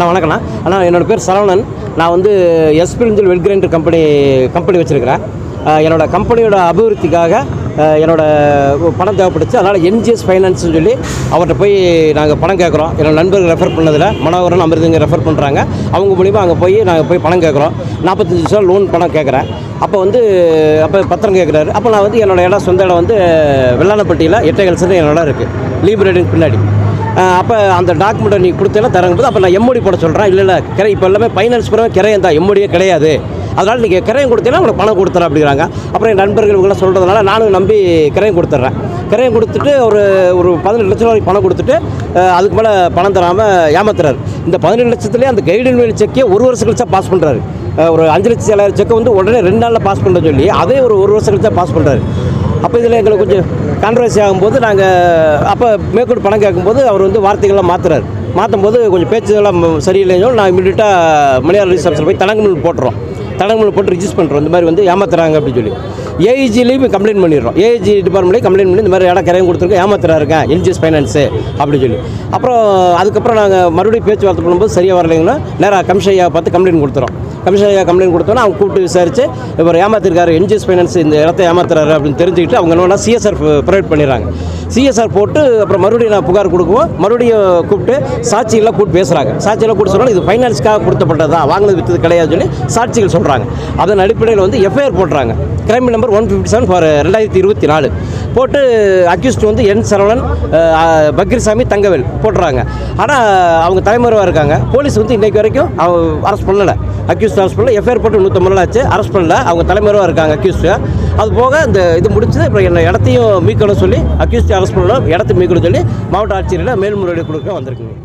அண்ணா வணக்கண்ணா அண்ணா என்னோட பேர் சரவணன். நான் வந்து எஸ்பிரிஞ்சல் வெட் கிரைண்டர் கம்பெனி கம்பெனி வச்சுருக்கிறேன். என்னோடய என்னோட கம்பெனியோட அபிவிருத்திக்காக என்னோடய என்னோட பணம் தேவைப்பட்டுச்சு. அதனால் என்ஜிஎஸ் ஃபைனான்ஸ்னு சொல்லி அவர்கிட்ட போய் நாங்கள் பணம் கேட்குறோம் என்னோட நண்பர்கள் ரெஃபர் பண்ணதில் மனோகரன் அமிர்தங்க ரெஃபர் பண்ணுறாங்க அவங்க மூலிமா அங்கே போய் நாங்கள் போய் பணம் கேட்குறோம் நாற்பத்தஞ்சு லட்சம் லோன் பணம் கேட்குறேன் அப்போ வந்து அப்போ பத்திரம் கேட்குறாரு அப்போ நான் வந்து என்னோட இடம் சொந்த இடம் வந்து வெள்ளானப்பட்டியில் எட்டேகல்ஸ்னு என்னோட இருக்குது லீப்ரேடிங் பின்னாடி. அப்போ அந்த டாக்குமெண்ட்டை நீ கொடுத்தேன்னா தரங்கும்போது அப்போ நான் எம்ஓடி போட சொல்கிறேன் இல்லை இல்லை கிரை இப்போ எல்லாமே ஃபைனான்ஸ் பிறகு கிரையம் தான் எம்ஓடியே கிடையாது. அதனால் நீங்கள் கிரையம் கொடுத்தீங்கன்னா உங்களுக்கு பணம் கொடுத்துறேன் அப்படிங்கிறாங்க. அப்புறம் என் நண்பர்கள் இவங்களாம் சொல்கிறதுனால நானும் நம்பி கிரையம் கொடுத்துட்றேன் கிரையம் கொடுத்துட்டு ஒரு ஒரு பதினெட்டு லட்சம் ரூபாய் பணம் கொடுத்துட்டு அதுக்கு மேலே பணம் தராமல் ஏமாத்துறாரு. இந்த பதினெட்டு லட்சத்துலேயே அந்த கைடன் வேலி செக்கே ஒரு வருஷம் கழிச்சா பாஸ் பண்ணுறாரு ஒரு அஞ்சு லட்சம் ஏழாயிரம் செக்கை வந்து உடனே ரெண்டு நாளில் பாஸ் பண்ண சொல்லி அதே ஒரு ஒரு வருஷம் கழிச்சா பாஸ் பண்ணுறாரு அப்போ இதில் எங்களுக்கு கொஞ்சம் கான்ட்ரவர்சி ஆகும்போது நாங்கள் அப்போ மேற்கொண்டு பணம் கேட்கும்போது அவர் வந்து வார்த்தைகள்லாம் மாற்றுறாரு மாற்றும் போது கொஞ்சம் பேச்சுலாம் சரியில்லைன்னு நான் இமீடியட்டாக மலையாள ரிசப்ஷன் போய் தடங்குமல் போட்டுறோம். தடங்குமல் போட்டு ரிஜிஸ்டர் பண்ணுறோம் இந்த மாதிரி வந்து ஏமாத்துறாங்க அப்படின்னு சொல்லி. ஏஐஜிலையும் கம்ப்ளைண்ட் பண்ணிடுறோம். ஏஐஜி டிபார்ட்மெண்ட்லேயும் கம்ப்ளைண்ட் பண்ணி இந்த மாதிரி இடம் கரையும் கொடுத்துருக்கேன் ஏமாத்துறாருங்க. எல்ஜிஎஸ் ஃபைனான்ஸு அப்படின்னு சொல்லி. அப்புறம் அதுக்கப்புறம் நாங்கள் மறுபடியும் பேச்சுவார்த்தை பண்ணும்போது சரியாக வரலைங்கன்னா நேராக கமிஷன் பார்த்து கம்ப்ளைண்ட் கொடுத்துறோம். கமிஷனர் ஐயா கம்ப்ளைண்ட் கொடுத்தோன்னா அவங்க கூப்பிட்டு விசாரிச்சு இவர் ஏமாத்திருக்காரு என்ஜிஎஸ் ஃபைனான்ஸ் இந்த இடத்த ஏமாத்துறாரு அப்படின்னு தெரிஞ்சுக்கிட்டு அவங்க என்ன சிஎஸ்ஆர் ப்ரொவைட் பண்ணிடுறாங்க. சிஎஸ்ஆர் போட்டு அப்புறம் மறுபடியும் நான் புகார் கொடுக்குவோம் மறுபடியும் கூப்பிட்டு சாட்சியெல்லாம் கூப்பிட்டு பேசுகிறாங்க சாட்சியெல்லாம் கூப்பிட்டு சொன்னால் இது ஃபைனான்ஸ்க்காக கொடுத்தப்பட்டது தான் வாங்கினது விற்றது கிடையாது சொல்லி சாட்சிகள் சொல்கிறாங்க அதன் அடிப்படையில் வந்து எஃப்ஐஆர் போடுறாங்க. Crime number one fifty seven four ரெண்டாயிரத்தி இருபத்தி நாலு. போட்டு அக்யூஸ்ட் வந்து என் சரவணன் பக்ரிசாமி தங்கவேல் போட்டுறாங்க. ஆனால் அவங்க தலைமறைவாக இருக்காங்க. போலீஸ் வந்து இன்றைக்கு வரைக்கும் அரெஸ்ட் பண்ணலை. அக்யூஸ்ட் அரெஸ்ட் பண்ணல. எஃப்ஐஆர் போட்டு நூற்றம்பது நாள் ஆச்சு. அரெஸ்ட் பண்ணல. அவங்க தலைமறைவாக இருக்காங்க அக்யூஸ்ட்டு அது போக இந்த இது முடிச்சது அப்புறம் என்ன இடத்தையும் மீட்கணும் சொல்லி அக்யூஸ்ட் அரெஸ்ட் பண்ணணும். இடத்தை மீட்கணும் சொல்லி மாவட்ட ஆட்சியரில் மேல்முறையீடு கொடுக்க வந்திருக்குங்க